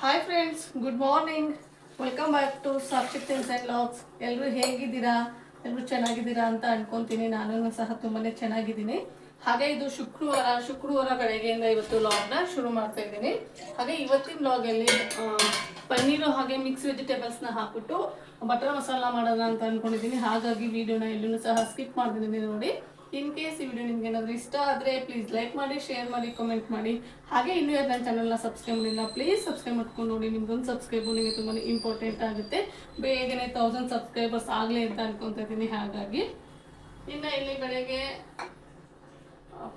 Hi friends good morning welcome back to Sakshi things and logs ಎಲ್ಲರೂ ಹೇಗಿದ್ದೀರಾ? ಎಲ್ಲರೂ ಚೆನ್ನಾಗಿದ್ದೀರಾ ಅಂತ ಅನ್ಕೊಂತೀನಿ. ನಾನು ಸಹ ತುಂಬಾನೇ ಚೆನ್ನಾಗಿದ್ದೀನಿ. ಹಾಗೆ ಇದು ಶುಕ್ರವಾರ ಶುಕ್ರವಾರ ಬೆಳಗ್ಗೆಯಿಂದ ಇವತ್ತು ಲಾಗ್ನ ಶುರು ಮಾಡ್ತಾ ಇದ್ದೀನಿ. ಹಾಗೆ ಇವತ್ತಿನ ಲಾಗಲ್ಲಿ ಪನ್ನೀರು ಹಾಗೆ ಮಿಕ್ಸ್ ವೆಜಿಟೇಬಲ್ಸ್ನ ಹಾಕ್ಬಿಟ್ಟು ಬಟರ್ ಮಸಾಲ ಮಾಡೋಣ ಅಂತ ಅನ್ಕೊಂಡಿದ್ದೀನಿ. ಹಾಗಾಗಿ ವಿಡಿಯೋನ ಎಲ್ಲೂ ಸಹ ಸ್ಕಿಪ್ ಮಾಡ್ತಿದ್ದೀನಿ ನೋಡಿ. ಇನ್ ಕೇಸ್ ಈ ವಿಡಿಯೋ ನಿಮ್ಗೆ ಏನಾದರೂ ಇಷ್ಟ ಆದರೆ ಪ್ಲೀಸ್ ಲೈಕ್ ಮಾಡಿ ಶೇರ್ ಮಾಡಿ ಕಮೆಂಟ್ ಮಾಡಿ. ಹಾಗೆ ಇನ್ನೂ ಯಾರು ನನ್ನ ಚಾನಲ್ನ ಸಬ್ಸ್ಕ್ರೈಬ್ ಮಾಡಿಲ್ಲ ಪ್ಲೀಸ್ ಸಬ್ಸ್ಕ್ರೈಬ್ ಮಾಡ್ಕೊಂಡು ನೋಡಿ. ನಿಮ್ದೊಂದು ಸಬ್ಸ್ಕ್ರೈಬ್ ನಿಮಗೆ ತುಂಬಾ ಇಂಪಾರ್ಟೆಂಟ್ ಆಗುತ್ತೆ. ಬೇಗನೆ ತೌಸಂಡ್ ಸಬ್ಸ್ಕ್ರೈಬರ್ಸ್ ಆಗಲಿ ಅಂತ ಅನ್ಕೊತಾ ಇದ್ದೀನಿ. ಹಾಗಾಗಿ ಇನ್ನು ಇಲ್ಲಿ ಬೆಳಗ್ಗೆ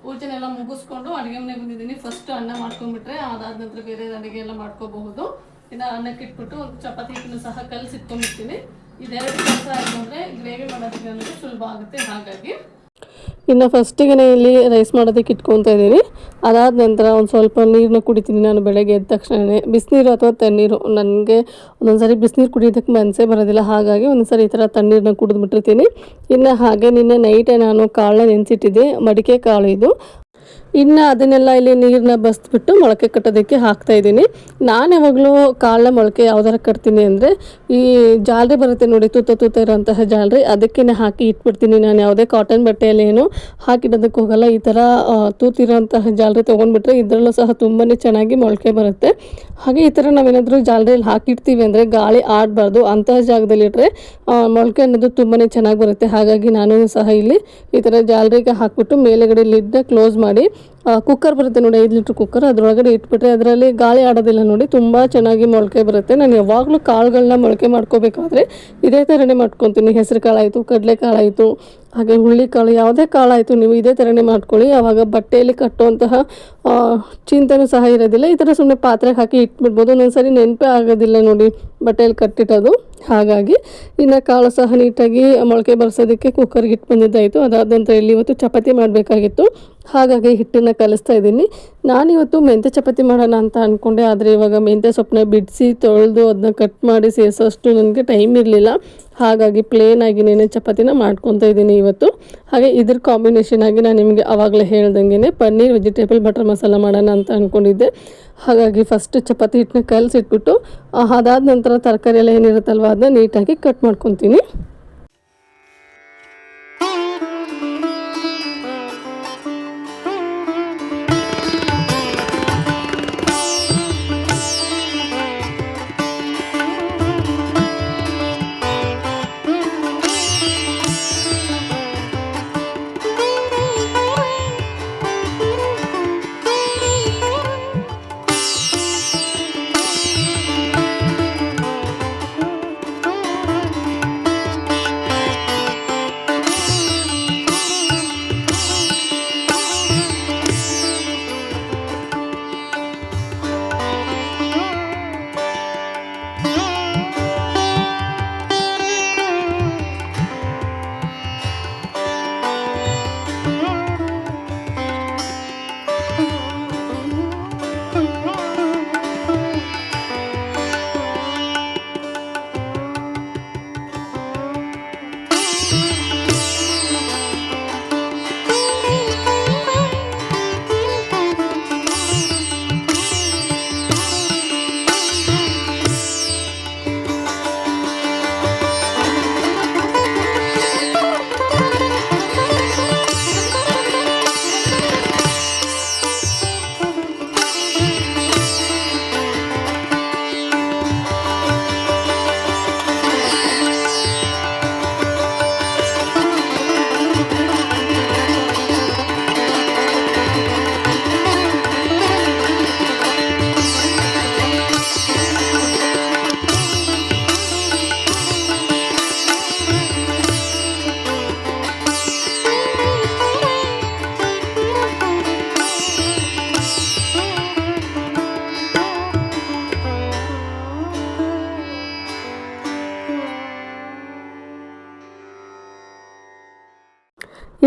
ಪೂಜೆನೆಲ್ಲ ಮುಗಿಸ್ಕೊಂಡು ಅಡುಗೆ ಮನೆಗೆ ಬಂದಿದ್ದೀನಿ. ಫಸ್ಟ್ ಅನ್ನ ಮಾಡ್ಕೊಂಡ್ಬಿಟ್ರೆ ಅದಾದ ನಂತರ ಬೇರೆ ಅಡುಗೆ ಎಲ್ಲ ಮಾಡ್ಕೋಬಹುದು. ಇನ್ನು ಅನ್ನಕ್ಕೆ ಇಟ್ಬಿಟ್ಟು ಒಂದು ಚಪಾತಿ ಹಿಟ್ಟನ್ನು ಸಹ ಕಲಸಿ ಇಟ್ಕೊಂಡ್ಬಿಡ್ತೀನಿ ಇದೆರಡು ಕೆಲಸ ಆಯಿತು ಅಂದರೆ ಗ್ರೇವಿ ಮಾಡೋದಕ್ಕೆ ಸುಲಭ ಆಗುತ್ತೆ. ಹಾಗಾಗಿ ಇನ್ನು ಫಸ್ಟಿಗೆ ಇಲ್ಲಿ ರೈಸ್ ಮಾಡೋದಕ್ಕೆ ಇಟ್ಕೊತಾ ಇದ್ದೀನಿ ಅದಾದ ನಂತರ ಒಂದು ಸ್ವಲ್ಪ ನೀರನ್ನ ಕುಡಿತೀನಿ ನಾನು ಬೆಳಗ್ಗೆ ಎದ್ದ ತಕ್ಷಣವೇ ಬಿಸಿನೀರು ಅಥವಾ ತಣ್ಣೀರು? ನನಗೆ ಒಂದೊಂದ್ಸರಿ ಬಿಸಿನೀರು ಕುಡಿಯೋದಕ್ಕೆ ಮನಸ್ಸೇ ಬರೋದಿಲ್ಲ. ಹಾಗಾಗಿ ಒಂದೊಂದ್ಸರಿ ಈ ಥರ ತಣ್ಣೀರನ್ನ ಕುಡಿದ್ಬಿಟ್ಟಿರ್ತೀನಿ. ಇನ್ನು ಹಾಗೆ ನಿನ್ನೆ ನೈಟೇ ನಾನು ಕಾಳನ್ನ ನೆನೆಸಿಟ್ಟಿದ್ದೆ. ಮಡಿಕೆ ಕಾಳು ಇದು. ಇನ್ನು ಅದನ್ನೆಲ್ಲ ಇಲ್ಲಿ ನೀರನ್ನ ಬಸ್ಬಿಟ್ಟು ಮೊಳಕೆ ಕಟ್ಟೋದಕ್ಕೆ ಹಾಕ್ತಾ ಇದ್ದೀನಿ. ನಾನು ಯಾವಾಗಲೂ ಕಾಳನ್ನ ಮೊಳಕೆ ಯಾವ್ದಾರ ಕಟ್ತೀನಿ ಅಂದರೆ ಈ ಜಾಲರಿ ಬರುತ್ತೆ ನೋಡಿ, ತೂತ ತೂತ ಇರೋಂತಹ ಜಾಲರಿ ಅದಕ್ಕೇ ಹಾಕಿ ಇಟ್ಬಿಡ್ತೀನಿ ನಾನು. ಯಾವುದೇ ಕಾಟನ್ ಬಟ್ಟೆಯಲ್ಲಿ ಏನು ಹಾಕಿಡೋದಕ್ಕೆ ಹೋಗಲ್ಲ. ಈ ಥರ ತೂತಿರೋಂತಹ ಜಾಲರಿ ತೊಗೊಂಡ್ಬಿಟ್ರೆ ಇದರಲ್ಲೂ ಸಹ ತುಂಬಾ ಚೆನ್ನಾಗಿ ಮೊಳಕೆ ಬರುತ್ತೆ. ಹಾಗೆ ಈ ಥರ ನಾವೇನಾದರೂ ಜಾಲರಿಯಲ್ಲಿ ಹಾಕಿಡ್ತೀವಿ ಅಂದರೆ ಗಾಳಿ ಆಡಬಾರ್ದು. ಅಂತಹ ಜಾಗದಲ್ಲಿ ಇಟ್ಟರೆ ಮೊಳಕೆ ಅನ್ನೋದು ತುಂಬಾ ಚೆನ್ನಾಗಿ ಬರುತ್ತೆ. ಹಾಗಾಗಿ ನಾನು ಸಹ ಇಲ್ಲಿ ಈ ಥರ ಜಾಲರಿಗೆ ಹಾಕ್ಬಿಟ್ಟು ಮೇಲೆಗಡೆ ಲಿಡ್ನ ಕ್ಲೋಸ್ ಮಾಡಿ ಕುಕ್ಕರ್ ಬರುತ್ತೆ ನೋಡಿ, ಐದು ಲೀಟ್ರ್ ಕುಕ್ಕರ್ ಅದರೊಳಗಡೆ ಇಟ್ಬಿಟ್ರೆ ಅದರಲ್ಲಿ ಗಾಳಿ ಆಡೋದಿಲ್ಲ ನೋಡಿ, ತುಂಬ ಚೆನ್ನಾಗಿ ಮೊಳಕೆ ಬರುತ್ತೆ. ನಾನು ಯಾವಾಗಲೂ ಕಾಳುಗಳನ್ನ ಮೊಳಕೆ ಮಾಡ್ಕೋಬೇಕಾದ್ರೆ ಇದೇ ಥರನೇ ಮಾಡ್ಕೊತೀನಿ. ಹೆಸರು ಕಾಳಾಯಿತು, ಕಡಲೆ ಕಾಳಾಯಿತು, ಹಾಗೆ ಹುಳ್ಳಿಕಾಳು ಯಾವುದೇ ಕಾಳಾಯಿತು ನೀವು ಇದೇ ಥರನೇ ಮಾಡ್ಕೊಳ್ಳಿ. ಆವಾಗ ಬಟ್ಟೆಯಲ್ಲಿ ಕಟ್ಟುವಂತಹ ಚಿಂತೆನೂ ಸಹ ಇರೋದಿಲ್ಲ. ಈ ಥರ ಸುಮ್ಮನೆ ಪಾತ್ರೆಗೆ ಹಾಕಿ ಇಟ್ಬಿಡ್ಬೋದು. ಒಂದೊಂದು ಸರಿ ನೆನಪೇ ಆಗೋದಿಲ್ಲ ನೋಡಿ ಬಟ್ಟೆಯಲ್ಲಿ ಕಟ್ಟಿಟ್ಟೋದು ಹಾಗಾಗಿ ಇನ್ನು ಕಾಳು ಸಹ ನೀಟಾಗಿ ಮೊಳಕೆ ಬರ್ಸೋದಕ್ಕೆ ಕುಕ್ಕರ್ಗೆ ಇಟ್ಟು ಬಂದಿದ್ದಾಯಿತು. ಅದಾದ ನಂತರ ಇಲ್ಲಿ ಇವತ್ತು ಚಪಾತಿ ಮಾಡಬೇಕಾಗಿತ್ತು. ಹಾಗಾಗಿ ಹಿಟ್ಟನ್ನು ಕಲಿಸ್ತಾ ಇದ್ದೀನಿ. ನಾನಿವತ್ತು ಮೆಂತ್ಯ ಚಪಾತಿ ಮಾಡೋಣ ಅಂತ ಅಂದ್ಕೊಂಡೆ ಆದರೆ ಇವಾಗ ಮೆಂತ್ಯ ಸೊಪ್ಪನ್ನ ಬಿಡಿಸಿ ತೊಳೆದು ಅದನ್ನ ಕಟ್ ಮಾಡಿ ಸೇರಿಸೋಷ್ಟು ನನಗೆ ಟೈಮ್ ಇರಲಿಲ್ಲ. ಹಾಗಾಗಿ ಪ್ಲೇನ್ ಆಗಿ ನೆನೆ ಚಪಾತಿನ ಮಾಡ್ಕೊತಾ ಇದ್ದೀನಿ ಇವತ್ತು. ಹಾಗೆ ಇದ್ರ ಕಾಂಬಿನೇಷನ್ ಆಗಿ ನಾನು ನಿಮಗೆ ಆವಾಗಲೇ ಹೇಳ್ದಂಗೆ ಪನ್ನೀರ್ ವೆಜಿಟೇಬಲ್ ಬಟರ್ ಮಸಾಲ ಮಾಡೋಣ ಅಂತ ಅಂದ್ಕೊಂಡಿದ್ದೆ ಹಾಗಾಗಿ ಫಸ್ಟ್ ಚಪಾತಿ ಹಿಟ್ಟನ್ನ ಕಲಸಿಟ್ಬಿಟ್ಟು ಅದಾದ ನಂತರ ತರಕಾರಿ ಎಲ್ಲ ಏನಿರುತ್ತಲ್ವ ಅದನ್ನ ನೀಟಾಗಿ ಕಟ್ ಮಾಡ್ಕೊತೀನಿ.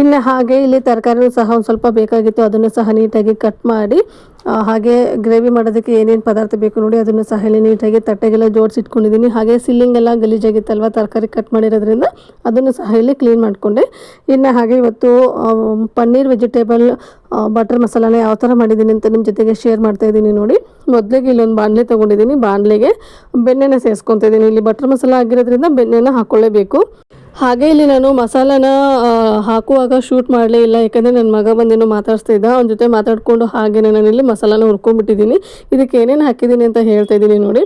ಇನ್ನು ಹಾಗೆ ಇಲ್ಲಿ ತರಕಾರಿನೂ ಸಹ ಒಂದು ಸ್ವಲ್ಪ ಬೇಕಾಗಿತ್ತು, ಅದನ್ನು ಸಹ ನೀಟಾಗಿ ಕಟ್ ಮಾಡಿ ಹಾಗೆ ಗ್ರೇವಿ ಮಾಡೋದಕ್ಕೆ ಏನೇನು ಪದಾರ್ಥ ಬೇಕು ನೋಡಿ ಅದನ್ನು ಸಹ ಇಲ್ಲಿ ನೀಟಾಗಿ ತಟ್ಟೆಗೆಲ್ಲ ಜೋಡಿಸಿಟ್ಕೊಂಡಿದ್ದೀನಿ. ಹಾಗೆ ಸಿಲ್ಲಿಂಗ್ ಎಲ್ಲ ಗಲೀಜಾಗಿತ್ತಲ್ವ ತರಕಾರಿ ಕಟ್ ಮಾಡಿರೋದ್ರಿಂದ ಅದನ್ನು ಸಹ ಇಲ್ಲಿ ಕ್ಲೀನ್ ಮಾಡಿಕೊಂಡೆ. ಇನ್ನು ಹಾಗೆ ಇವತ್ತು ಪನ್ನೀರ್ ವೆಜಿಟೇಬಲ್ ಬಟರ್ ಮಸಾಲನ ಯಾವ ಥರ ಮಾಡಿದ್ದೀನಿ ಅಂತ ನಿಮ್ಮ ಜೊತೆಗೆ ಶೇರ್ ಮಾಡ್ತಾ ಇದ್ದೀನಿ ನೋಡಿ. ಮೊದಲಿಗೆ ಇಲ್ಲೊಂದು ಬಾಣಲೆ ತೊಗೊಂಡಿದ್ದೀನಿ. ಬಾಣಲೆಗೆ ಬೆಣ್ಣೆನ ಸೇರಿಸ್ಕೊತಾ ಇದ್ದೀನಿ. ಇಲ್ಲಿ ಬಟರ್ ಮಸಾಲ ಆಗಿರೋದ್ರಿಂದ ಬೆಣ್ಣೆನ ಹಾಕ್ಕೊಳ್ಳೇಬೇಕು ಹಾಗೆ ಇಲ್ಲಿ ನಾನು ಮಸಾಲಾನ ಹಾಕುವಾಗ ಶೂಟ್ ಮಾಡಲೇ ಇಲ್ಲ. ಯಾಕಂದರೆ ನನ್ನ ಮಗ ಬಂದೇನೋ ಮಾತಾಡ್ಸ್ತಾ ಇದ್ದ. ಅವನ ಜೊತೆ ಮಾತಾಡಿಕೊಂಡು ಹಾಗೆಯೇ ನಾನು ಇಲ್ಲಿ ಮಸಾಲಾನ ಹುರ್ಕೊಂಡ್ಬಿಟ್ಟಿದ್ದೀನಿ. ಇದಕ್ಕೆ ಏನೇನು ಹಾಕಿದ್ದೀನಿ ಅಂತ ಹೇಳ್ತಾ ಇದ್ದೀನಿ ನೋಡಿ.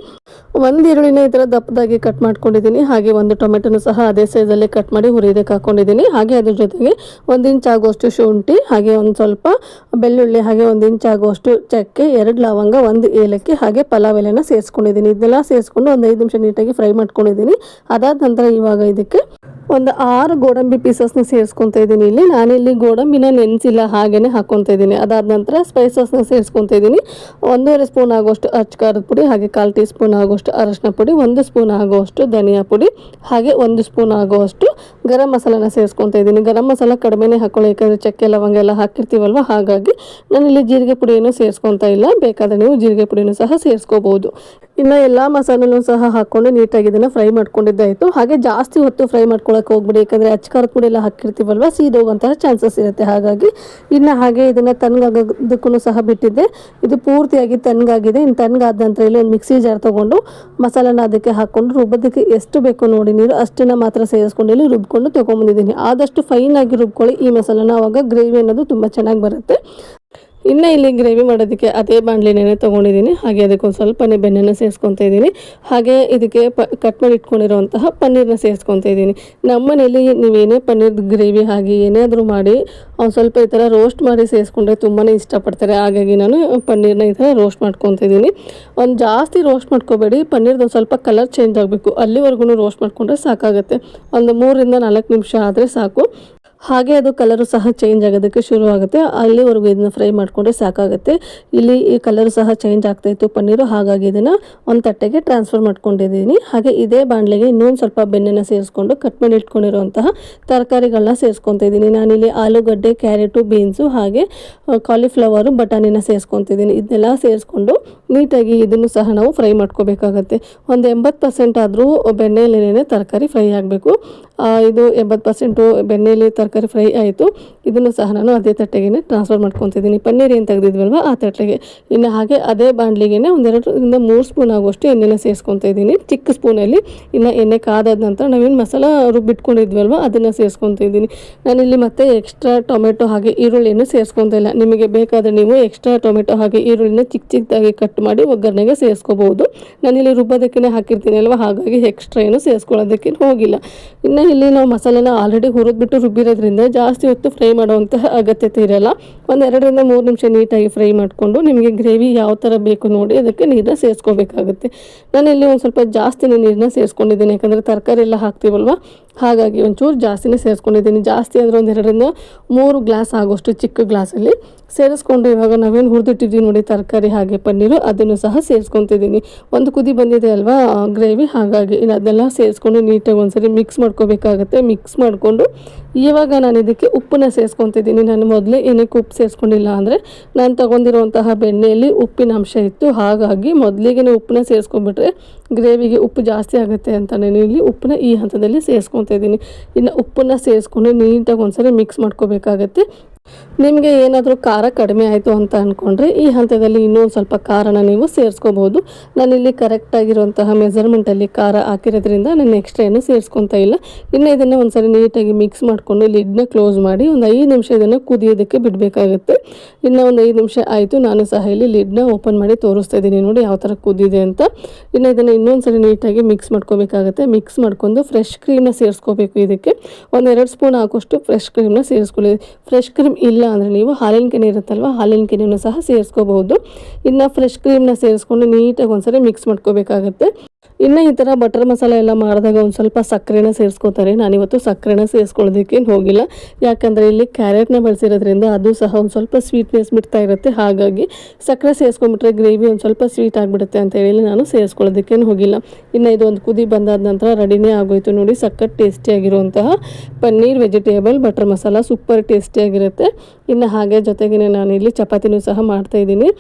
ಒಂದು ಈರುಳ್ಳಿನ ಈ ಥರ ದಪ್ಪದಾಗಿ ಕಟ್ ಮಾಡ್ಕೊಂಡಿದ್ದೀನಿ. ಹಾಗೆ ಒಂದು ಟೊಮೆಟೊನು ಸಹ ಅದೇ ಸೈಜಲ್ಲೇ ಕಟ್ ಮಾಡಿ ಹುರಿಯೋದಕ್ಕೆ ಹಾಕ್ಕೊಂಡಿದ್ದೀನಿ ಹಾಗೆ ಅದ್ರ ಜೊತೆಗೆ ಒಂದು ಇಂಚ್ ಆಗುವಷ್ಟು ಶುಂಠಿ, ಹಾಗೆ ಒಂದು ಸ್ವಲ್ಪ ಬೆಳ್ಳುಳ್ಳಿ, ಹಾಗೆ ಒಂದು ಇಂಚ್ ಆಗುವಷ್ಟು ಚಕ್ಕೆ, ಎರಡು ಲವಂಗ, ಒಂದು ಏಲಕ್ಕಿ, ಹಾಗೆ ಪಲಾವ್ ಎಲೆನ ಸೇರಿಸ್ಕೊಂಡಿದ್ದೀನಿ. ಇದೆಲ್ಲ ಸೇರಿಸ್ಕೊಂಡು ಒಂದು ಐದು ನಿಮಿಷ ನೀಟಾಗಿ ಫ್ರೈ ಮಾಡ್ಕೊಂಡಿದ್ದೀನಿ. ಅದಾದ ನಂತರ ಇವಾಗ ಇದಕ್ಕೆ ಒಂದು ಆರು ಗೋಡಂಬಿ ಪೀಸಸ್ನ ಸೇರಿಸ್ಕೊತಾ ಇದ್ದೀನಿ ಇಲ್ಲಿ. ನಾನಿಲ್ಲಿ ಗೋಡಂಬಿನ ನೆನೆಸಿಲ್ಲ, ಹಾಗೇನೆ ಹಾಕ್ಕೊತಾ ಇದ್ದೀನಿ. ಅದಾದ ನಂತರ ಸ್ಪೈಸಸ್ನ ಸೇರಿಸ್ಕೊತಾ ಇದ್ದೀನಿ. ಒಂದೂವರೆ ಸ್ಪೂನ್ ಆಗೋಷ್ಟು ಅಚ್ಚ ಖಾರದ ಪುಡಿ, ಹಾಗೆ ಕಾಲು ಟೀ ಸ್ಪೂನ್ ಆಗುವಷ್ಟು ಅರಶಿನ ಪುಡಿ, ಒಂದು ಸ್ಪೂನ್ ಆಗುವಷ್ಟು ಧನಿಯಾ ಪುಡಿ, ಹಾಗೆ ಒಂದು ಸ್ಪೂನ್ ಆಗುವಷ್ಟು ಗರಂ ಮಸಾಲನ ಸೇರಿಸ್ಕೊತಾ ಇದ್ದೀನಿ. ಗರಂ ಮಸಾಲ ಕಡಿಮೆನೆ ಹಾಕೊಳ್ಳಿ, ಯಾಕಂದರೆ ಚಕ್ಕೆ, ಲವಂಗ ಎಲ್ಲ ಹಾಕಿರ್ತೀವಲ್ವ? ಹಾಗಾಗಿ ನಾನಿಲ್ಲಿ ಜೀರಿಗೆ ಪುಡಿಯನ್ನು ಸೇರಿಸ್ಕೊತಾ ಇಲ್ಲ. ಬೇಕಾದರೆ ನೀವು ಜೀರಿಗೆ ಪುಡಿಯನ್ನು ಸಹ ಸೇರಿಸ್ಕೋಬಹುದು ಇನ್ನು ಎಲ್ಲ ಮಸಾಲನೂ ಸಹ ಹಾಕ್ಕೊಂಡು ನೀಟಾಗಿ ಇದನ್ನು ಫ್ರೈ ಮಾಡ್ಕೊಂಡಿದ್ದಾಯಿತು ಹಾಗೆ ಜಾಸ್ತಿ ಹೊತ್ತು ಫ್ರೈ ಮಾಡ್ಕೊಳಕ್ಕೆ ಹೋಗ್ಬಿಡಿ. ಯಾಕಂದರೆ ಅಚ್ಕಾರದ ಪುಡಿ ಎಲ್ಲ ಹಾಕಿರ್ತೀವಲ್ವ? ಸೀದೋಗುವಂತಹ ಚಾನ್ಸಸ್ ಇರುತ್ತೆ. ಹಾಗಾಗಿ ಇನ್ನು ಹಾಗೆ ಇದನ್ನು ತಣ್ಣಗಾಗೋದಕ್ಕೂ ಸಹ ಬಿಟ್ಟಿದ್ದೆ. ಇದು ಪೂರ್ತಿಯಾಗಿ ತಣ್ಣಗಾಗಿದೆ. ಇನ್ನು ತಣ್ಣಗಾದ ನಂತರ ಇಲ್ಲಿ ಒಂದು ಮಿಕ್ಸಿ ಜಾರ್ ತೊಗೊಂಡು ಮಸಾಲನ ಅದಕ್ಕೆ ಹಾಕ್ಕೊಂಡು ರುಬ್ಬೋದಕ್ಕೆ ಎಷ್ಟು ಬೇಕು ನೋಡಿ ನೀರು ಅಷ್ಟನ್ನು ಮಾತ್ರ ಸೇರಿಸ್ಕೊಂಡು ಇಲ್ಲಿ ರುಬ್ಕೊಂಡು ತೊಗೊಂಬಂದಿದ್ದೀನಿ. ಆದಷ್ಟು ಫೈನಾಗಿ ರುಬ್ಕೊಳ್ಳಿ ಈ ಮಸಾಲಾನ. ಆವಾಗ ಗ್ರೇವಿ ಅನ್ನೋದು ತುಂಬ ಚೆನ್ನಾಗಿ ಬರುತ್ತೆ. ಇನ್ನು ಇಲ್ಲಿ ಗ್ರೇವಿ ಮಾಡೋದಕ್ಕೆ ಅದೇ ಬಾಣಲಿನೇ ತೊಗೊಂಡಿದ್ದೀನಿ. ಹಾಗೆ ಅದಕ್ಕೆ ಒಂದು ಸ್ವಲ್ಪನೇ ಬೆಣ್ಣೆನ ಸೇರಿಸ್ಕೊತಾ ಇದ್ದೀನಿ. ಹಾಗೆ ಇದಕ್ಕೆ ಪ ಕಟ್ ಮಾಡಿ ಇಟ್ಕೊಂಡಿರುವಂತಹ ಪನ್ನೀರನ್ನ ಸೇರಿಸ್ಕೊತಾ ಇದ್ದೀನಿ. ನಮ್ಮ ಮನೇಲಿ ನೀವೇನೇ ಪನ್ನೀರ್ ಗ್ರೇವಿ ಹಾಗೆ ಏನಾದರೂ ಮಾಡಿ ಅವ್ನು ಸ್ವಲ್ಪ ಈ ಥರ ರೋಸ್ಟ್ ಮಾಡಿ ಸೇರಿಸ್ಕೊಂಡ್ರೆ ತುಂಬಾ ಇಷ್ಟಪಡ್ತಾರೆ. ಹಾಗಾಗಿ ನಾನು ಪನ್ನೀರ್ನ ಈ ಥರ ರೋಸ್ಟ್ ಮಾಡ್ಕೊತಾ ಇದ್ದೀನಿ. ಒಂದು ಜಾಸ್ತಿ ರೋಸ್ಟ್ ಮಾಡ್ಕೋಬೇಡಿ. ಪನ್ನೀರ್ದು ಒಂದು ಸ್ವಲ್ಪ ಕಲರ್ ಚೇಂಜ್ ಆಗಬೇಕು. ಅಲ್ಲಿವರೆಗೂ ರೋಸ್ಟ್ ಮಾಡಿಕೊಂಡ್ರೆ ಸಾಕಾಗುತ್ತೆ. ಒಂದು ಮೂರರಿಂದ ನಾಲ್ಕು ನಿಮಿಷ ಆದರೆ ಸಾಕು. ಹಾಗೆ ಅದು ಕಲರು ಸಹ ಚೇಂಜ್ ಆಗೋದಕ್ಕೆ ಶುರು ಆಗುತ್ತೆ. ಅಲ್ಲಿವರೆಗೂ ಇದನ್ನ ಫ್ರೈ ಮಾಡಿಕೊಂಡ್ರೆ ಸಾಕಾಗುತ್ತೆ. ಇಲ್ಲಿ ಈ ಕಲರು ಸಹ ಚೇಂಜ್ ಆಗ್ತಾ ಇತ್ತು ಪನ್ನೀರು, ಹಾಗಾಗಿ ಇದನ್ನು ಒಂದು ತಟ್ಟೆಗೆ ಟ್ರಾನ್ಸ್ಫರ್ ಮಾಡ್ಕೊಂಡಿದ್ದೀನಿ. ಹಾಗೆ ಇದೇ ಬಾಣಲೆಗೆ ಇನ್ನೊಂದು ಸ್ವಲ್ಪ ಬೆಣ್ಣೆನ ಸೇರಿಸ್ಕೊಂಡು ಕಟ್ ಮಾಡಿ ಇಟ್ಕೊಂಡಿರುವಂತಹ ತರಕಾರಿಗಳನ್ನ ಸೇರಿಸ್ಕೊತಾ ಇದ್ದೀನಿ. ನಾನಿಲ್ಲಿ ಆಲೂಗಡ್ಡೆ ಕ್ಯಾರೆಟು ಬೀನ್ಸು ಹಾಗೆ ಕಾಲಿಫ್ಲವರು ಬಟಾಣಿನ ಸೇರಿಸ್ಕೊತಿದ್ದೀನಿ ಇದನ್ನೆಲ್ಲ ಸೇರಿಸ್ಕೊಂಡು ನೀಟಾಗಿ ಇದನ್ನು ಸಹ ನಾವು ಫ್ರೈ ಮಾಡ್ಕೋಬೇಕಾಗತ್ತೆ. ಒಂದು ಎಂಬತ್ತು ಪರ್ಸೆಂಟ್ ಆದರೂ ಬೆಣ್ಣೆಯಲ್ಲೇನೆ ತರಕಾರಿ ಫ್ರೈ ಆಗಬೇಕು. ಇದು ಎಂಬತ್ತು ಪರ್ಸೆಂಟು ಬೆಣ್ಣೆಯಲ್ಲಿ ತರಕಾರಿ ಫ್ರೈ ಆಯಿತು. ಇದನ್ನು ಸಹ ನಾನು ಅದೇ ತಟ್ಟೆಗೆ ಟ್ರಾನ್ಸ್ಫರ್ ಮಾಡ್ಕೊತಿದ್ದೀನಿ. ಪನ್ನೀರ್ ಏನು ತೆಗೆದಿದ್ವಲ್ವ ಆ ತಟ್ಟೆಗೆ. ಇನ್ನು ಹಾಗೆ ಅದೇ ಬಾಣಲಿಗೆ ಒಂದೆರಡರಿಂದ ಮೂರು ಸ್ಪೂನ್ ಆಗುವಷ್ಟು ಎಣ್ಣೆನ ಸೇರಿಸ್ಕೊತಾ ಇದ್ದೀನಿ. ಚಿಕ್ಕ ಸ್ಪೂನಲ್ಲಿ ಇನ್ನು ಎಣ್ಣೆ ಕಾದಾದ ನಂತರ ನಾವೇನು ಮಸಾಲ ರುಬ್ಬಿಟ್ಕೊಂಡಿದ್ವಲ್ವ ಅದನ್ನು ಸೇರಿಸ್ಕೊತಾ ಇದ್ದೀನಿ. ನಾನಿಲ್ಲಿ ಮತ್ತೆ ಎಕ್ಸ್ಟ್ರಾ ಟೊಮೆಟೊ ಹಾಗೆ ಈರುಳ್ಳಿಯನ್ನು ಸೇರಿಸ್ಕೊತಾ ಇಲ್ಲ. ನಿಮಗೆ ಬೇಕಾದರೆ ನೀವು ಎಕ್ಸ್ಟ್ರಾ ಟೊಮೆಟೊ ಹಾಗೆ ಈರುಳ್ಳಿನ ಚಿಕ್ಕ ಚಿಕ್ಕದಾಗಿ ಕಟ್ ಮಾಡಿ ಒಗ್ಗರಣೆಗೆ ಸೇರಿಸ್ಕೋಬಹುದು. ನಾನಿಲ್ಲಿ ರುಬ್ಬೋದಕ್ಕೆ ಹಾಕಿರ್ತೀನಿ ಅಲ್ವಾ? ಹಾಗಾಗಿ ಎಕ್ಸ್ಟ್ರಾ ಏನು ಸೇರಿಸ್ಕೊಳ್ಳೋದಕ್ಕೆ ಹೋಗಿಲ್ಲ. ಇನ್ನು ಇಲ್ಲಿ ನಾವು ಮಸಾಲೆನ ಆಲ್ರೆಡಿ ಹುರಿದ್ಬಿಟ್ಟು ರುಬ್ಬಿರೋದ್ರಿಂದ ಜಾಸ್ತಿ ಹೊತ್ತು ಫ್ರೈ ಮಾಡುವಂತಹ ಅಗತ್ಯತೆ ಇರಲ್ಲ. ಒಂದು ಎರಡರಿಂದ ಮೂರು ನಿಮಿಷ ನೀಟಾಗಿ ಫ್ರೈ ಮಾಡಿಕೊಂಡು ನಿಮಗೆ ಗ್ರೇವಿ ಯಾವ ಥರ ಬೇಕು ನೋಡಿ ಅದಕ್ಕೆ ನೀರನ್ನ ಸೇರಿಸ್ಕೋಬೇಕಾಗುತ್ತೆ. ಇಲ್ಲಿ ಒಂದು ಸ್ವಲ್ಪ ಜಾಸ್ತಿನೇ ನೀರನ್ನ ಸೇರಿಸ್ಕೊಂಡಿದ್ದೀನಿ. ಯಾಕಂದರೆ ತರಕಾರಿ ಎಲ್ಲ ಹಾಕ್ತೀವಲ್ವ? ಹಾಗಾಗಿ ಒಂಚೂರು ಜಾಸ್ತಿನೇ ಸೇರಿಸ್ಕೊಂಡಿದ್ದೀನಿ. ಜಾಸ್ತಿ ಅಂದರೆ ಒಂದು ಎರಡರಿಂದ ಮೂರು ಗ್ಲಾಸ್ ಆಗೋಷ್ಟು ಚಿಕ್ಕ ಗ್ಲಾಸಲ್ಲಿ ಸೇರಿಸ್ಕೊಂಡು ಇವಾಗ ನಾವೇನು ಹುರಿದಿಟ್ಟಿದ್ದೀವಿ ನೋಡಿ ತರಕಾರಿ ಹಾಗೆ ಪನ್ನೀರು, ಅದನ್ನು ಸಹ ಸೇರಿಸ್ಕೊತಿದ್ದೀನಿ. ಒಂದು ಕುದಿ ಬಂದಿದೆ ಅಲ್ವಾ? ಗ್ರೇವಿ ಹಾಗಾಗಿ ಅದನ್ನೆಲ್ಲ ಸೇರಿಸ್ಕೊಂಡು ನೀಟಾಗಿ ಒಂದ್ಸರಿ ಮಿಕ್ಸ್ ಮಾಡ್ಕೋಬೇಕಾಗತ್ತೆ. ಮಿಕ್ಸ್ ಮಾಡಿಕೊಂಡು ಇವಾಗ ನಾನು ಇದಕ್ಕೆ ಉಪ್ಪನ್ನ ಸೇರಿಸ್ಕೊತಿದ್ದೀನಿ. ನಾನು ಮೊದಲೇ ಏನಕ್ಕೆ ಉಪ್ಪು ಸೇರಿಸ್ಕೊಂಡಿಲ್ಲ ಅಂದರೆ ನಾನು ತಗೊಂಡಿರುವಂತಹ ಬೆಣ್ಣೆಯಲ್ಲಿ ಉಪ್ಪಿನ ಅಂಶ ಇತ್ತು. ಹಾಗಾಗಿ ಮೊದಲಿಗೆ ಉಪ್ಪನ್ನ ಸೇರಿಸ್ಕೊಂಡ್ಬಿಟ್ರೆ ಗ್ರೇವಿಗೆ ಉಪ್ಪು ಜಾಸ್ತಿ ಆಗುತ್ತೆ ಅಂತ ನಾನು ಇಲ್ಲಿ ಉಪ್ಪನ್ನ ಈ ಹಂತದಲ್ಲಿ ಸೇರಿಸ್ಕೊತಾ ಇದ್ದೀನಿ ಇನ್ನು ಉಪ್ಪನ್ನ ಸೇರಿಸ್ಕೊಂಡು ನೀಟಾಗಿ ಒಂದ್ಸರಿ ಮಿಕ್ಸ್ ಮಾಡ್ಕೋಬೇಕಾಗತ್ತೆ. ನಿಮಗೆ ಏನಾದರೂ ಖಾರ ಕಡಿಮೆ ಆಯಿತು ಅಂತ ಅಂದ್ಕೊಂಡ್ರೆ ಈ ಹಂತದಲ್ಲಿ ಇನ್ನೊಂದು ಸ್ವಲ್ಪ ಖಾರನ ನೀವು ಸೇರಿಸ್ಕೋಬೋದು ನಾನಿಲ್ಲಿ ಕರೆಕ್ಟಾಗಿರುವಂತಹ ಮೆಜರ್ಮೆಂಟಲ್ಲಿ ಖಾರ ಹಾಕಿರೋದ್ರಿಂದ ನಾನು ಎಕ್ಸ್ಟ್ರಾ ಏನು ಸೇರಿಸ್ಕೊತಾ ಇಲ್ಲ. ಇನ್ನು ಇದನ್ನು ಒಂದ್ಸರಿ ನೀಟಾಗಿ ಮಿಕ್ಸ್ ಮಾಡಿಕೊಂಡು ಲಿಡ್ನ ಕ್ಲೋಸ್ ಮಾಡಿ ಒಂದು ಐದು ನಿಮಿಷ ಇದನ್ನು ಕುದಿಯೋದಕ್ಕೆ ಬಿಡಬೇಕಾಗುತ್ತೆ. ಇನ್ನು ಒಂದು ಐದು ನಿಮಿಷ ಆಯಿತು, ನಾನು ಸಹ ಇಲ್ಲಿ ಲಿಡ್ನ ಓಪನ್ ಮಾಡಿ ತೋರಿಸ್ತಾ ಇದ್ದೀನಿ. ನೋಡಿ ಯಾವ ಥರ ಕುದಿದೆ ಅಂತ. ಇನ್ನು ಇದನ್ನು ಇನ್ನೊಂದ್ಸರಿ ನೀಟಾಗಿ ಮಿಕ್ಸ್ ಮಾಡ್ಕೋಬೇಕಾಗುತ್ತೆ. ಮಿಕ್ಸ್ ಮಾಡ್ಕೊಂಡು ಫ್ರೆಶ್ ಕ್ರೀಮ್ನ ಸೇರಿಸ್ಕೋಬೇಕು ಇದಕ್ಕೆ. ಒಂದೆರಡು ಸ್ಪೂನ್ ಹಾಕೋಷ್ಟು ಫ್ರೆಶ್ ಕ್ರೀಮ್ನ ಸೇರಿಸ್ಕೊಳ್ಳಿ. ಫ್ರೆಶ್ ಕ್ರೀಮ್ ಇಲ್ಲ ಅಂದರೆ ನೀವು ಹಾಲಿನ ಕೆನೆ ಇರುತ್ತಲ್ವ, ಹಾಲಿನ ಕೆನೆಯನ್ನು ಸಹ ಸೇರಿಸ್ಕೋಬಹುದು. ಇನ್ನು ಫ್ರೆಶ್ ಕ್ರೀಮ್ನ ಸೇರಿಸ್ಕೊಂಡು ನೀಟಾಗಿ ಒಂದ್ಸರಿ ಮಿಕ್ಸ್ ಮಾಡ್ಕೋಬೇಕಾಗುತ್ತೆ. ಇನ್ನು ಈ ಥರ ಬಟರ್ ಮಸಾಲೆ ಎಲ್ಲ ಮಾಡಿದಾಗ ಒಂದು ಸ್ವಲ್ಪ ಸಕ್ಕರೆನ ಸೇರಿಸ್ಕೋತಾರೆ. ನಾನಿವತ್ತು ಸಕ್ಕರೆನ ಸೇರಿಸ್ಕೊಳ್ಳೋದಕ್ಕೇನು ಹೋಗಿಲ್ಲ. ಯಾಕಂದರೆ ಇಲ್ಲಿ ಕ್ಯಾರೆಟ್ನ ಬಳಸಿರೋದ್ರಿಂದ ಅದು ಸಹ ಒಂದು ಸ್ವಲ್ಪ ಸ್ವೀಟ್ನೆಸ್ ಬಿಡ್ತಾ ಇರುತ್ತೆ. ಹಾಗಾಗಿ ಸಕ್ಕರೆ ಸೇರಿಸ್ಕೊಂಬಿಟ್ರೆ ಗ್ರೇವಿ ಒಂದು ಸ್ವಲ್ಪ ಸ್ವೀಟ್ ಆಗಿಬಿಡುತ್ತೆ ಅಂತ ಹೇಳಿ ನಾನು ಸೇರಿಸ್ಕೊಳ್ಳೋದಕ್ಕೇನು ಹೋಗಿಲ್ಲ. ಇನ್ನು ಇದು ಒಂದು ಕುದಿ ಬಂದಾದ ನಂತರ ರೆಡಿನೇ ಆಗೋಯ್ತು ನೋಡಿ. ಸಕ್ಕತ್ ಟೇಸ್ಟಿಯಾಗಿರುವಂತಹ paneer vegetable butter masala super ಟೇಸ್ಟಿಯಾಗಿರುತ್ತೆ ಇನ್ನು ಹಾಗೆ ಜೊತೆಗೇ ನಾನು ಇಲ್ಲಿ ಚಪಾತಿನೂ ಸಹ ಮಾಡ್ತಾಯಿದ್ದೀನಿ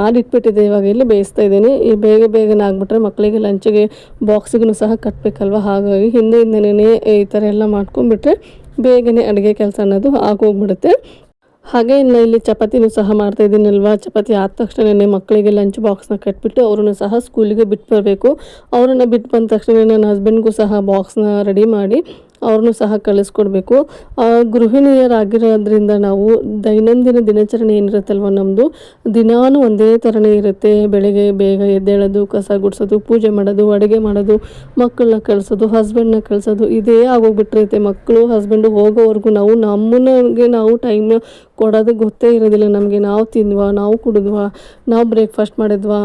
ಮಾಡಿಟ್ಬಿಟ್ಟಿದ್ದೆ ಇವಾಗ ಇಲ್ಲಿ ಬೇಯಿಸ್ತಾ ಇದ್ದೀನಿ. ಈ ಬೇಗ ಬೇಗನೆ ಆಗಿಬಿಟ್ರೆ ಮಕ್ಕಳಿಗೆ ಲಂಚಿಗೆ ಬಾಕ್ಸಿಗೂ ಸಹ ಕಟ್ಟಬೇಕಲ್ವ ಹಾಗಾಗಿ ಹಿಂದೆ ಹಿಂದೆನೇ ಈ ಥರ ಎಲ್ಲ ಮಾಡ್ಕೊಂಡ್ಬಿಟ್ರೆ ಬೇಗನೆ ಅಡುಗೆ ಕೆಲಸ ಅನ್ನೋದು ಆಗೋಗ್ಬಿಡುತ್ತೆ. ಹಾಗೆ ಇನ್ನು ಇಲ್ಲಿ ಚಪಾತಿನೂ ಸಹ ಮಾಡ್ತಾ ಇದ್ದೀನಲ್ವ? ಚಪಾತಿ ಆದ ತಕ್ಷಣನೇ ಮಕ್ಕಳಿಗೆ ಲಂಚ್ ಬಾಕ್ಸ್ನ ಕಟ್ಬಿಟ್ಟು ಅವ್ರನ್ನ ಸಹ ಸ್ಕೂಲಿಗೆ ಬಿಟ್ಟು ಬರಬೇಕು. ಅವ್ರನ್ನ ಬಿಟ್ಟು ಬಂದ ತಕ್ಷಣ ನನ್ನ ಹಸ್ಬೆಂಡ್ಗೂ ಸಹ ಬಾಕ್ಸ್ನ ರೆಡಿ ಮಾಡಿ ಅವ್ರನ್ನೂ ಸಹ ಕಳಿಸ್ಕೊಡ್ಬೇಕು. ಗೃಹಿಣಿಯರಾಗಿರೋದ್ರಿಂದ ನಾವು ದೈನಂದಿನ ದಿನಚರಣೆ ಏನಿರುತ್ತಲ್ವ ನಮ್ಮದು ದಿನಾನು ಒಂದೇ ಥರನೇ ಇರುತ್ತೆ. ಬೆಳಗ್ಗೆ ಬೇಗ ಎದ್ದೇಳೋದು, ಕಸ ಗುಡಿಸೋದು, ಪೂಜೆ ಮಾಡೋದು, ಅಡುಗೆ ಮಾಡೋದು, ಮಕ್ಕಳನ್ನ ಕಳಿಸೋದು ಹಸ್ಬೆಂಡ್ನ ಕಳಿಸೋದು, ಇದೇ ಆಗೋಗ್ಬಿಟ್ಟಿರುತ್ತೆ. ಮಕ್ಕಳು ಹಸ್ಬೆಂಡು ಹೋಗೋವರೆಗೂ ನಾವು ನಮ್ಮನಿಗೆ ನಾವು ಟೈಮ್ ಕೊಡೋದು ಗೊತ್ತೇ ಇರೋದಿಲ್ಲ. ನಮಗೆ ನಾವು ತಿಂದ್ವಾ, ನಾವು ಕುಡಿದ್ವಾ, ನಾವು ಬ್ರೇಕ್ಫಾಸ್ಟ್ ಮಾಡಿದ್ವಾ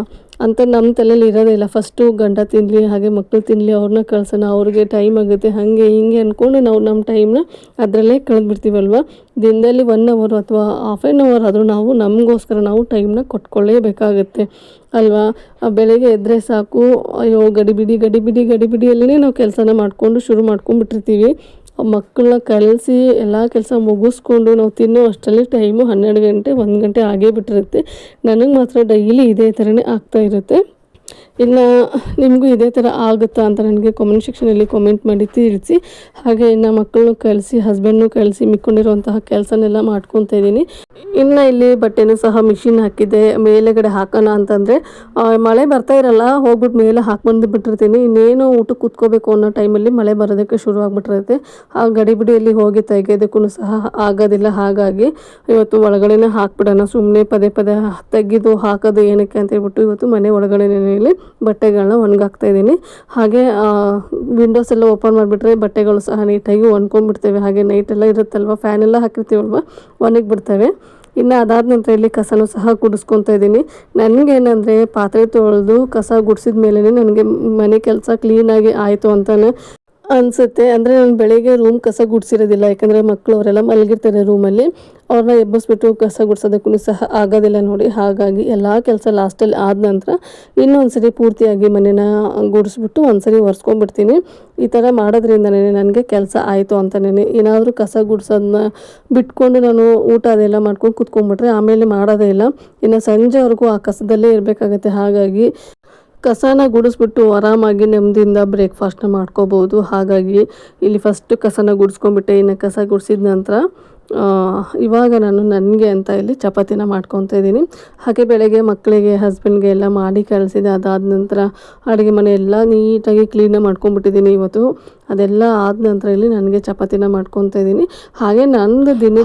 ಅಂತ ನಮ್ಮ ತಲೆಯಲ್ಲಿ ಇರೋದೇ ಇಲ್ಲ. ಫಸ್ಟು ಗಂಡ ತಿನ್ನಲಿ ಹಾಗೆ ಮಕ್ಕಳು ತಿನ್ನಲಿ ಅವ್ರನ್ನ ಕಳ್ಸೋಣ, ಅವ್ರಿಗೆ ಟೈಮ್ ಆಗುತ್ತೆ, ಹಾಗೆ ಹಿಂಗೆ ಅಂದ್ಕೊಂಡು ನಾವು ನಮ್ಮ ಟೈಮ್ನ ಅದರಲ್ಲೇ ಕಳೆದ್ಬಿಡ್ತೀವಲ್ವ? ದಿನದಲ್ಲಿ ಒನ್ ಅವರ್ ಅಥವಾ ಹಾಫ್ ಆ್ಯನ್ ಅವರ್ ಆದರೂ ನಾವು ನಮಗೋಸ್ಕರ ನಾವು ಟೈಮ್ನ ಕೊಟ್ಕೊಳ್ಳೇಬೇಕಾಗುತ್ತೆ. ಅಲ್ವಾ? ಬೆಳಗ್ಗೆ ಎದ್ದರೆ ಸಾಕು, ಅಯ್ಯೋ ಗಡಿಬಿಡಿ ಗಡಿಬಿಡಿ ಗಡಿಬಿಡಿಯಲ್ಲೇ ನಾವು ಕೆಲಸನ ಮಾಡಿಕೊಂಡು ಶುರು ಮಾಡ್ಕೊಂಡ್ಬಿಟ್ಟಿರ್ತೀವಿ. ಮಕ್ಕಳನ್ನ ಕಳಿಸಿ ಎಲ್ಲ ಕೆಲಸ ಮುಗಿಸ್ಕೊಂಡು ನಾವು ತಿನ್ನೋ ಅಷ್ಟರಲ್ಲಿ ಟೈಮು ಹನ್ನೆರಡು ಗಂಟೆ, ಒಂದು ಗಂಟೆ ಆಗೇ ಬಿಟ್ಟಿರುತ್ತೆ. ನನಗೆ ಮಾತ್ರ ಡೈಲಿ ಇದೇ ಥರನೇ ಆಗ್ತಾ ಇರುತ್ತೆ. ಇನ್ನು ನಿಮಗೂ ಇದೇ ಥರ ಆಗುತ್ತಾ ಅಂತ ನನಗೆ ಕಾಮೆಂಟ್ ಸೆಕ್ಷನಲ್ಲಿ ಕಾಮೆಂಟ್ ಮಾಡಿ ತಿಳಿಸಿ. ಹಾಗೆ ಇನ್ನು ಮಕ್ಕಳನ್ನು ಕಳಿಸಿ ಹಸ್ಬೆಂಡ್ನು ಕಳಿಸಿ, ಮಿಕ್ಕೊಂಡಿರುವಂತಹ ಕೆಲಸನೆಲ್ಲ ಮಾಡ್ಕೊತಾ ಇದ್ದೀನಿ. ಇನ್ನು ಇಲ್ಲಿ ಬಟ್ಟೆನೂ ಸಹ ಮಿಷಿನ್ ಹಾಕಿದೆ ಮೇಲೆಗಡೆ ಹಾಕೋಣ ಅಂತಂದರೆ ಮಳೆ ಬರ್ತಾ ಇರಲ್ಲ ಹೋಗ್ಬಿಟ್ಟು ಮೇಲೆ ಹಾಕ್ಬಂದು ಬಿಟ್ಟಿರ್ತೀನಿ. ಇನ್ನೇನು ಊಟಕ್ಕೆ ಕೂತ್ಕೋಬೇಕು ಅನ್ನೋ ಟೈಮಲ್ಲಿ ಮಳೆ ಬರೋದಕ್ಕೆ ಶುರು ಆಗಿಬಿಟ್ಟಿರುತ್ತೆ. ಆ, ಗಡಿಬಿಡಿಯಲ್ಲಿ ಹೋಗಿ ತೆಗೆಯೋದಕ್ಕೂ ಸಹ ಆಗೋದಿಲ್ಲ. ಹಾಗಾಗಿ ಇವತ್ತು ಒಳಗಡೆನೇ ಹಾಕ್ಬಿಡೋಣ. ಸುಮ್ಮನೆ ಪದೇ ಪದೇ ತೆಗೆದು ಹಾಕೋದು ಏನಕ್ಕೆ ಅಂತ ಹೇಳ್ಬಿಟ್ಟು ಇವತ್ತು ಮನೆ ಒಳಗಡೆನಲ್ಲಿ ಬಟ್ಟೆಗಳನ್ನ ಒಣಗಾಕ್ತಾ ಇದ್ದೀನಿ. ಹಾಗೆ ವಿಂಡೋಸ್ ಎಲ್ಲ ಓಪನ್ ಮಾಡಿಬಿಟ್ರೆ ಬಟ್ಟೆಗಳು ಸಹ ನೀಟಾಗಿ ಒಣ್ಕೊಂಡ್ಬಿಡ್ತೇವೆ. ಹಾಗೆ ನೈಟೆಲ್ಲ ಇರುತ್ತಲ್ವ? ಫ್ಯಾನ್ ಎಲ್ಲ ಹಾಕಿರ್ತೀವಲ್ವ? ಒಣಗಿ ಬಿಡ್ತವೆ ಇನ್ನು ಅದಾದ ನಂತರ ಇಲ್ಲಿ ಕಸನೂ ಸಹ ಗುಡಿಸ್ಕೊತಾ ಇದ್ದೀನಿ. ನನಗೇನಂದರೆ ಪಾತ್ರೆ ತೊಳೆದು ಕಸ ಗುಡಿಸಿದ ಮೇಲೆ ನನಗೆ ಮನೆ ಕೆಲಸ ಕ್ಲೀನಾಗಿ ಆಯಿತು ಅಂತಾನೆ ಅನಿಸುತ್ತೆ. ಅಂದರೆ ನಾನು ಬೆಳಿಗ್ಗೆ ರೂಮ್ ಕಸ ಗುಡಿಸಿರೋದಿಲ್ಲ. ಯಾಕಂದರೆ ಮಕ್ಕಳು ಅವರೆಲ್ಲ ಮಲಗಿರ್ತಾರೆ ರೂಮಲ್ಲಿ ಅವ್ರನ್ನ ಎಬ್ಬಿಸ್ಬಿಟ್ಟು ಕಸ ಗುಡಿಸೋದಕ್ಕೂ ಸಹ ಆಗೋದಿಲ್ಲ ನೋಡಿ. ಹಾಗಾಗಿ ಎಲ್ಲ ಕೆಲಸ ಲಾಸ್ಟಲ್ಲಿ ಆದ ನಂತರ ಇನ್ನೊಂದು ಸರಿ ಪೂರ್ತಿಯಾಗಿ ಮನೇನ ಗುಡಿಸ್ಬಿಟ್ಟು ಒಂದು ಸರಿ ಒರೆಸ್ಕೊಂಡ್ಬಿಡ್ತೀನಿ. ಈ ಥರ ಮಾಡೋದ್ರಿಂದನೇ ನನಗೆ ಕೆಲಸ ಆಯಿತು ಅಂತಲೇ ಏನಾದರೂ ಕಸ ಗುಡಿಸೋದನ್ನ ಬಿಟ್ಕೊಂಡು ನಾನು ಊಟ ಅದೆಲ್ಲ ಮಾಡ್ಕೊಂಡು ಕುತ್ಕೊಂಡ್ಬಿಟ್ರೆ ಆಮೇಲೆ ಮಾಡೋದೇ ಇಲ್ಲ. ಇನ್ನು ಸಂಜೆವರೆಗೂ ಆ ಕಸದಲ್ಲೇ ಇರಬೇಕಾಗತ್ತೆ. ಹಾಗಾಗಿ ಕಸನ ಗುಡಿಸ್ಬಿಟ್ಟು ಆರಾಮಾಗಿ ನೆಮ್ಮದಿಯಿಂದ ಬ್ರೇಕ್ಫಾಸ್ಟ್ನ ಮಾಡ್ಕೋಬೋದು. ಹಾಗಾಗಿ ಇಲ್ಲಿ ಫಸ್ಟ್ ಕಸನ ಗುಡಿಸ್ಕೊಂಡ್ಬಿಟ್ಟೆ, ಇನ್ನು ಕಸ ಗುಡಿಸಿದ ನಂತರ ಇವಾಗ ನಾನು ನನಗೆ ಅಂತ ಇಲ್ಲಿ ಚಪಾತಿನ ಮಾಡ್ಕೊತಾ ಇದ್ದೀನಿ. ಹಾಗೆ ಬೆಳಗ್ಗೆ ಮಕ್ಕಳಿಗೆ ಹಸ್ಬೆಂಡ್ಗೆ ಎಲ್ಲ ಮಾಡಿ ಕಳಿಸಿದೆ. ಅದಾದ ನಂತರ ಅಡುಗೆ ಮನೆ ಎಲ್ಲ ನೀಟಾಗಿ ಕ್ಲೀನಾಗಿ ಮಾಡ್ಕೊಂಬಿಟ್ಟಿದ್ದೀನಿ ಇವತ್ತು. ಅದೆಲ್ಲ ಆದ ನಂತರ ಇಲ್ಲಿ ನನಗೆ ಚಪಾತಿನ ಮಾಡ್ಕೊತಾ ಇದ್ದೀನಿ. ಹಾಗೆ ನಂದು ದಿನ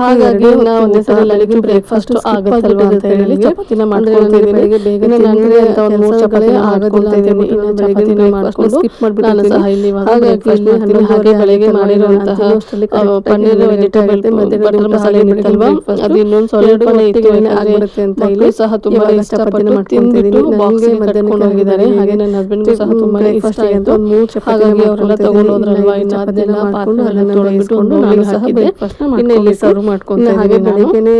ಬ್ರೇಕ್ಫಾಸ್ಟ್ ಆಗುತ್ತಲ್ವಾ ಅಂತ ಹೇಳಿ ಚಪಾತಿನ ಮಾಡ್ಕೊತಾ ಇದ್ದೀನಿ. ಬೇಗ ನನಗೆ ಅಂತ ಒಂದು ಮೂರು ಚಪಾತಿ ಆಗೋದಿಲ್ಲ ಅಂತ ನಾನು ಚಪಾತಿನ ಮಾಡ್ಕೊಂಡು ಸ್ಕಿಪ್ ಮಾಡ್ಬಿಟ್ಟು ನಾನು ಸಹ ಇಲ್ಲಿ ಇವಾಗ ಹಾಗಾಗಿ ಹಾಗೆ ಬೆಳಗ್ಗೆ ಮಾಡಿರುವಂತಹ ಪನ್ನೀರ್ ವೆಜಿಟೇಬಲ್ ಬಟರ್ ಮಸಾಲೆ ಏನಿತ್ತಲ್ವಾ ಅದು ಇನ್ನೊಂದು ಸಾಲಿಡ್ ಪನ್ನೀರ್ ಆಗಿರುತ್ತೆ ಅಂತ ಇಲ್ಲಿ ಸಹ ತುಂಬಾ ಇಷ್ಟಪಟ್ಟು ತಿಂದ್ಬಿಟ್ಟು ಬಾಕ್ಸ್ ಕಟ್ಕೊಂಡು ಹೋಗಿದ್ದಾರೆ. ಹಾಗೆ ನನ್ನ ಹಸ್ಬೆಂಡ್ಗೂ ಸಹ ತುಂಬಾ ಇಷ್ಟ ಆಯಿತು. ಹಾಗಾಗಿ ಅವರೆಲ್ಲ ತಗೊಂಡು ಹೋದ್ರಲ್ವಾ ಇನ್ನು ಅದನ್ನೆಲ್ಲ ಪಾತ್ರೆ ಎಲ್ಲ ತೊಳೆದ್ಬಿಟ್ಟು ನಾನು ಸಹ ಬ್ರೇಕ್ಫಾಸ್ಟ್ ಇನ್ನು ಇಲ್ಲಿ ಸರ್ವ್ ಮಾಡ್ಕೊಂಡು ಹಾಗೆ ಬೆಳಿಗ್ಗೆನೆ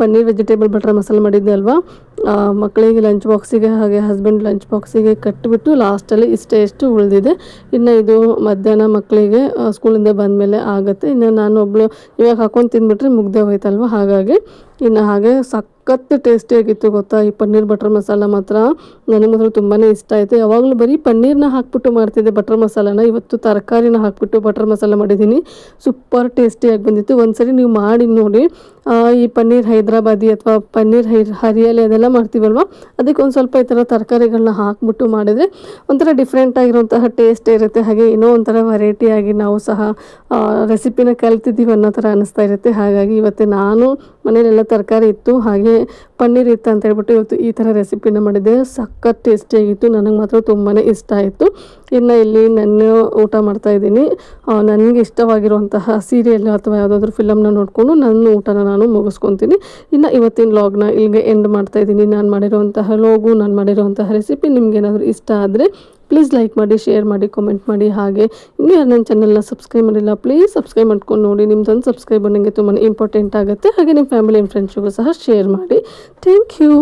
ಪನ್ನೀರ್ ವೆಜಿಟೇಬಲ್ ಬಟರ್ ಮಸಾಲೆ ಮಾಡಿದ್ದೆ ಅಲ್ವಾ? ಮಕ್ಕಳಿಗೆ ಲಂಚ್ ಬಾಕ್ಸಿಗೆ ಹಾಗೆ ಹಸ್ಬೆಂಡ್ ಲಂಚ್ ಬಾಕ್ಸಿಗೆ ಕಟ್ಟಿಬಿಟ್ಟು ಲಾಸ್ಟಲ್ಲಿ ಇಷ್ಟೇ ಎಷ್ಟು ಉಳಿದಿದೆ. ಇನ್ನು ಇದು ಮಧ್ಯಾಹ್ನ ಮಕ್ಕಳಿಗೆ ಸ್ಕೂಲಿಂದ ಬಂದಮೇಲೆ ಆಗುತ್ತೆ. ಇನ್ನು ನಾನು ಒಬ್ಳು ಇವಾಗ ಹಾಕೊಂಡು ತಿಂದ್ಬಿಟ್ರೆ ಮುಗ್ದೆ ಹೋಯ್ತಲ್ವ? ಹಾಗಾಗಿ ಇನ್ನು ಹಾಗೆ ಸಖತ್ತು ಟೇಸ್ಟಿಯಾಗಿತ್ತು ಗೊತ್ತಾ? ಈ ಪನ್ನೀರ್ ಬಟರ್ ಮಸಾಲ ಮಾತ್ರ. ನನಗೆ ಮಾತ್ರ ತುಂಬಾ ಇಷ್ಟ ಆಯಿತು. ಯಾವಾಗಲೂ ಬರೀ ಪನ್ನೀರ್ನ ಹಾಕ್ಬಿಟ್ಟು ಮಾಡ್ತಿದ್ದೆ ಬಟರ್ ಮಸಾಲಾನ. ಇವತ್ತು ತರಕಾರಿನ ಹಾಕ್ಬಿಟ್ಟು ಬಟರ್ ಮಸಾಲ ಮಾಡಿದ್ದೀನಿ. ಸೂಪರ್ ಟೇಸ್ಟಿಯಾಗಿ ಬಂದಿತ್ತು. ಒಂದ್ಸರಿ ನೀವು ಮಾಡಿ ನೋಡಿ. ಈ ಪನ್ನೀರ್ ಹೈದ್ರಾಬಾದಿ ಅಥವಾ ಪನ್ನೀರ್ ಹೈ, ಹರಿಯಾಲಿ ಅದೆಲ್ಲ ಮಾಡ್ತೀವಲ್ವ? ಅದಕ್ಕೆ ಒಂದು ಸ್ವಲ್ಪ ಈ ಥರ ತರಕಾರಿಗಳನ್ನ ಹಾಕ್ಬಿಟ್ಟು ಮಾಡಿದರೆ ಒಂಥರ ಡಿಫ್ರೆಂಟ್ ಆಗಿರುವಂತಹ ಟೇಸ್ಟ್ ಇರುತ್ತೆ. ಹಾಗೆ ಏನೋ ಒಂಥರ ವೆರೈಟಿಯಾಗಿ ನಾವು ಸಹ ರೆಸಿಪಿನ ಕಲ್ತಿದ್ದೀವಿ ಅನ್ನೋ ಥರ ಅನ್ನಿಸ್ತಾ ಇರುತ್ತೆ. ಹಾಗಾಗಿ ಇವತ್ತು ನಾನು ಮನೇಲೆಲ್ಲ ತರಕಾರಿ ಇತ್ತು. ಹಾಗೆ ಪನ್ನೀರ್ ಇತ್ತು ಅಂತ ಹೇಳ್ಬಿಟ್ಟು ಇವತ್ತು ಈ ಥರ ರೆಸಿಪಿನ ಮಾಡಿದ್ದೆ. ಸಖತ್ ಟೇಸ್ಟಿಯಾಗಿತ್ತು ನನಗೆ ಮಾತ್ರ ತುಂಬಾ ಇಷ್ಟ ಆಯಿತು. ಇನ್ನು ಇಲ್ಲಿ ನಾನು ಊಟ ಮಾಡ್ತಾ ಇದ್ದೀನಿ. ನನಗೆ ಇಷ್ಟವಾಗಿರುವಂತಹ ಸೀರಿಯಲ್ ಅಥವಾ ಯಾವುದಾದ್ರು ಫಿಲಮ್ನ ನೋಡಿಕೊಂಡು ನನ್ನ ಊಟನ ನಾನು ಮುಗಿಸ್ಕೊತೀನಿ. ಇನ್ನು ಇವತ್ತಿನ ಲಾಗ್ನ ಇಲ್ಲಿಗೆ ಎಂಡ್ ಮಾಡ್ತಾ ಇದ್ದೀನಿ. ನಾನು ಮಾಡಿರುವಂತಹ ಲೋಗು ನಾನು ಮಾಡಿರುವಂತಹ ರೆಸಿಪಿ ನಿಮ್ಗೇನಾದರೂ ಇಷ್ಟ ಆದರೆ ಪ್ಲೀಸ್ ಲೈಕ್ ಮಾಡಿ ಶೇರ್ ಮಾಡಿ ಕಾಮೆಂಟ್ ಮಾಡಿ. ಹಾಗೆ ಇನ್ನೂ ಯಾರು ನನ್ನ ಚಾನಲ್ನ ಸಬ್ಸ್ಕ್ರೈಬ್ ಮಾಡಿಲ್ಲ ಪ್ಲೀಸ್ ಸಬ್ಸ್ಕ್ರೈಬ್ ಮಾಡ್ಕೊಂಡು ನೋಡಿ. ನಿಮ್ದೊಂದು ಸಬ್ಸ್ಕ್ರೈಬ್ ನನಗೆ ತುಂಬಾ ಇಂಪಾರ್ಟೆಂಟ್ ಆಗುತ್ತೆ. ಹಾಗೆ ನಿಮ್ಮ ಫ್ಯಾಮಿಲಿ ಆ್ಯಂಡ್ ಫ್ರೆಂಡ್ಸಿಗೂ ಸಹ ಶೇರ್ ಮಾಡಿ. Thank you